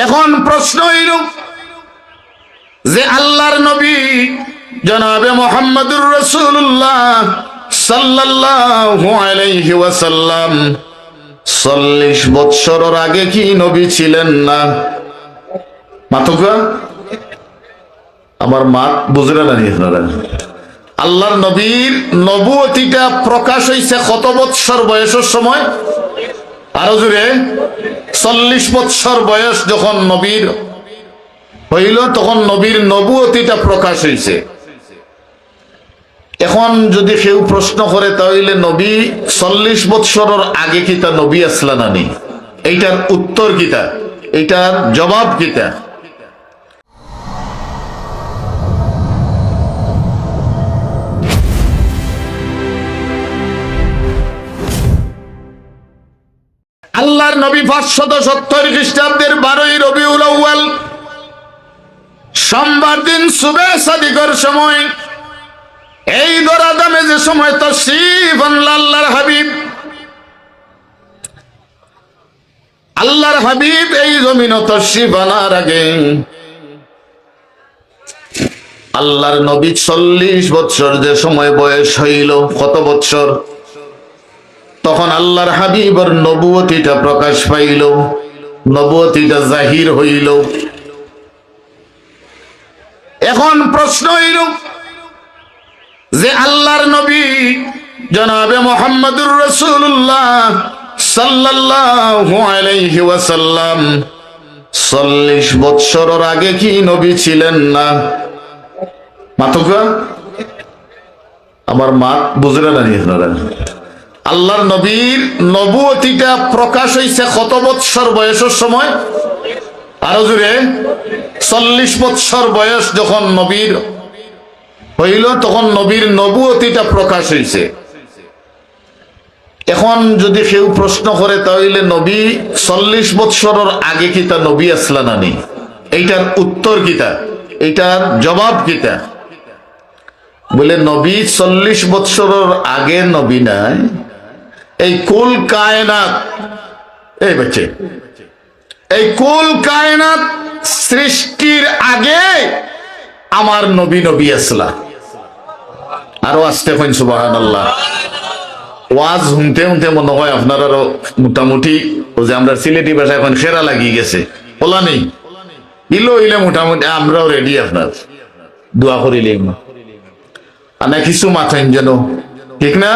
এখন প্রশ্ন হইল যে আল্লাহর নবী জনাবে মোহাম্মদুর রসুল্লাহ সাল্লাল্লাহু চল্লিশ বৎসরের আগে কি নবী ছিলেন না? মাতকা, আমার মা বুঝলে না আপনারা? আল্লাহর নবীর নবুয়তিটা প্রকাশ হইছে কত বৎসর বয়সের সময়? আরও জুড়ে চল্লিশ বৎসর বয়স যখন নবীর হইল, তখন নবীর নবুয়তিটা প্রকাশ হয়েছে এখন যদি কেউ প্রশ্ন করে, তাহলে নবী চল্লিশ বৎসরের আগে কিতা নবী আসলা নানি এইটার উত্তর কিতা এইটার জবাব কিতা নবী পাঁচশত সত্তর খ্রিস্টাব্দের বারোই রবিউল আউয়াল। সোমবার দিন সুবে সাদিকর সময়। এই দরাদামে যে সময় আনলো আল্লাহর হাবিব। আল্লাহর হাবিব এই জমিন তশরিফ আনার আগে। আল্লাহর নবী চল্লিশ বছর যে সময় বয়স হইল, কত বছর তখন আল্লাহর হাবিবর নবুয়তিটা প্রকাশ পাইল, নবুয়তিটা জাহির হইল। এখন প্রশ্ন হইল যে আল্লাহর নবী জনাবে মোহাম্মদুর রসুল্লাহ সাল্লাল্লাহু আলাইহি ওয়াসাল্লাম চল্লিশ বৎসরের আগে কি নবী ছিলেন না? মাতকা, আমার মা বুঝলে না আপনারা? আল্লাহর নবীর নবুয়তিটা প্রকাশ হইছে কত বৎসর বয়সের সময়। আরও জুড়ে চল্লিশ বৎসর বয়স যখন নবীর হইল, তখন নবীর নবুয়তিটা প্রকাশ হইছে। এখন যদি কেউ প্রশ্ন করে, তাহলে নবী চল্লিশ বৎসরের আগে কি তা নবী আসলা নানি এইটার উত্তর কিতা? এইটার জবাব কিতা? বলে, নবী চল্লিশ বৎসরের আগে নবী নাই। এই কুল কায়নাত, এই বাচ্চে, এই কুল কায়নাত সৃষ্টির আগে আমার নবী নবী আসলা। আরও আসতে হইন সুবাহান আল্লাহ ওয়াজ শুনতে শুনতে মনে হয় আপনার আরও মোটামুটি, ও যে আমরা সিলেটি ভাষা এখন সেরা লাগিয়ে গেছে। বলা নেই। ইলো ইলে মোটামুটি, আমরাও রেডি আপনার। দোয়া করিলে আনা কিছু মাথাইন যেন। ঠিক না?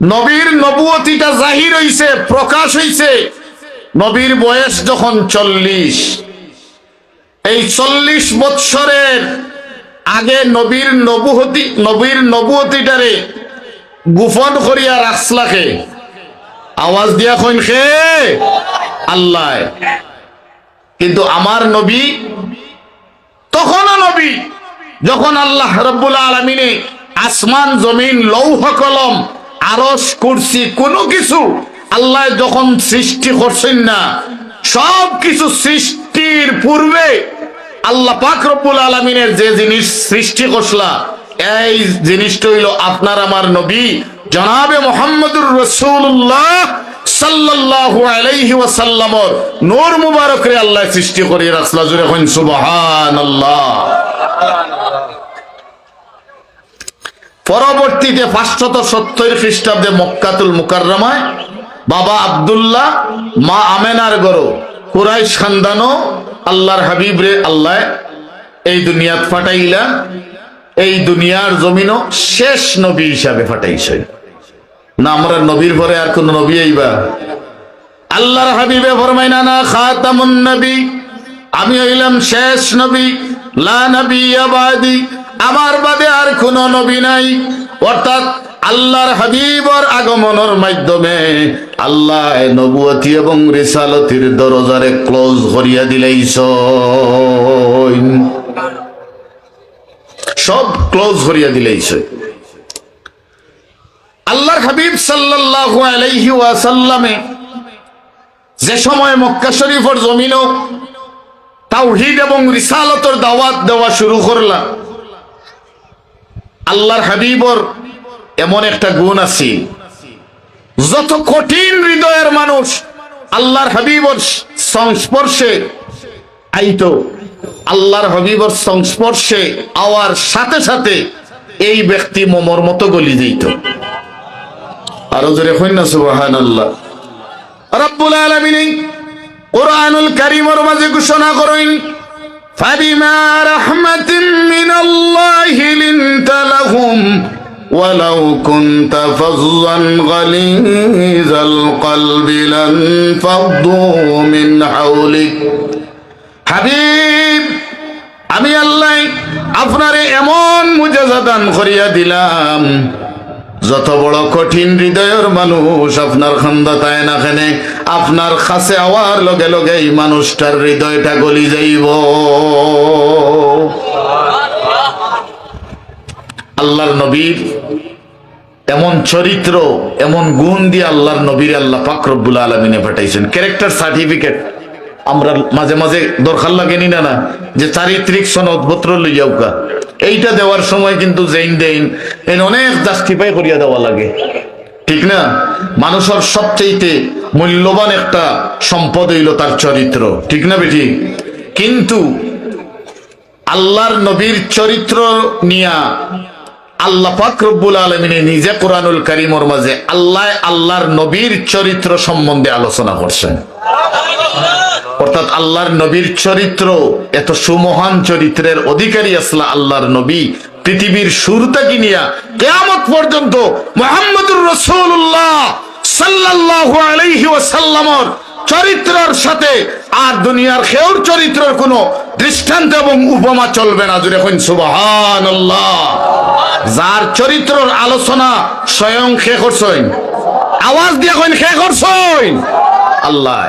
নবীর নবুয়তিটা জাহির হইছে, প্রকাশ হইছে। নবীর বয়স যখন চল্লিশ, এই চল্লিশ বৎসরের আগে নবীর নবুহতি নবীর নবুয়তিটারে গোপন করিয়া রাখলাকে আওয়াজ দিয়া কইন খে আল্লাহ! কিন্তু আমার নবী তখনও নবী, যখন আল্লাহ রব্বুল আলমিনে আসমান, জমিন, লৌহ, কলম আরস করছি কোনো কিছু আল্লাহ যখন সৃষ্টি করছেন না, সব কিছু সৃষ্টির পূর্বে আল্লাহ পাক রব্বুল আলমিনের যে জিনিস সৃষ্টি করছলা, এই জিনিসটা হইল আপনার আমার নবী, জনাবে মোহাম্মদুর রসুল্লাহ সাল্লাল্লাহু আলাইহি ওয়াসাল্লামর নূর মুবারক রে আল্লাহ সৃষ্টি করে রাসলা জুড়ে হইন সুবহানাল্লাহ। পরবর্তীতে পাঁচশত সত্তর খ্রিস্টাব্দে মক্কাতুল মুকাররমায় বাবা আব্দুল্লাহ, মা আমেনার গরো, কুরাইশ খানদানো আল্লাহর হাবিব রে আল্লাহ এই দুনিয়াত ফাটাইলা এই দুনিয়ার জমিনও শেষ নবী হিসাবে ফাটাইছে। না, আমরা নবীর পরে আর কোন নবী আইবা আল্লাহর হাবিবে ফরমাইনা না খাতামুন নবী আমি হইলাম শেষ নবী। আমার বাদে আর কোন নবী নাই। অর্থাৎ আল্লাহর হাবিবর আগমনের মাধ্যমে আল্লাহ নবুয়তি এবং রিসালতির দরজারে ক্লোজ করিয়া দিলেইছ সব ক্লোজ করিয়া আল্লাহর হাবিব সাল্লাল্লাহু আলাইহি ওয়াসাল্লামে যে সময় মক্কা শরীফের জমিনও তাওহীদ এবং রিসালতর দাওয়াত দেওয়া শুরু করলাম। আল্লাহর হাবিবর এমন একটা গুণ আছে। যত কঠিন হৃদয়ের মানুষ আল্লাহর হাবিবর সংস্পর্শে আইতো, আল্লাহর হাবিবর সংস্পর্শে আওয়ার সাথে সাথে এই ব্যক্তি মোমর মতো গলি দিত। আরও জোরে হইন সুবাহান আল্লাহ রব্বুল আলামিন কোরআনুল কারীমের মাঝে ঘোষণা করেন فبما رحمة من الله لنت لهم ولو كنت فظا غليظ القلب لانفضوا من حولك হাবিব আমি আল্লাহ আপনারে এমন মুজাজা দান করিয়া দিলাম যত বড় কঠিন হৃদয়ের মানুষ আপনার খান্দা তাই না খানে, আপনার কাছে আওয়ার লগে লগে এই মানুষটার হৃদয়টা গলি যাইব। আল্লাহর নবীর এমন চরিত্র, এমন গুণ দিয়ে আল্লাহর নবীর আল্লাহ পাকরবুল আলমিনে পাঠাইছেন। ক্যারেক্টার সার্টিফিকেট আমরা মাঝে মাঝে দরকার লাগে না না যে চারিত্রিক সনদপত্র লইয়াউকা এইটা দেওয়ার সময় কিন্তু জেইন দেইন এন অনেক জাস্টিফাই করিয়া দেওয়া লাগে। ঠিক না? মানুষের সবচেয়ে মূল্যবান একটা সম্পদ হইল তার চরিত্র। ঠিক না বেটি? কিন্তু আল্লাহর নবীর চরিত্র নিয়া আল্লাহ পাক রব্বুল আলমিনে নিজে কোরআনুল কারিমর মাঝে আল্লাহ, আল্লাহর নবীর চরিত্র সম্বন্ধে আলোচনা করছেন। অর্থাৎ আল্লাহর নবীর চরিত্র, এত সুমহান চরিত্রের অধিকারী আসলা আল্লাহর নবী পৃথিবীর শুরুটা কি নিয়া কেয়ামত পর্যন্ত মোহাম্মদুর রসুল্লাহ সাল্লাল্লাহু আলাইহি ওয়াসাল্লামর চরিত্রের সাথে আর দুনিয়ার খেউর চরিত্রের কোনো দৃষ্টান্ত এবং উপমা চলবে না। জুড়ে এখন সুবাহান যার চরিত্রের আলোচনা স্বয়ং খে করছইন আওয়াজ দিয়ে কইন খে করছইন আল্লাহ।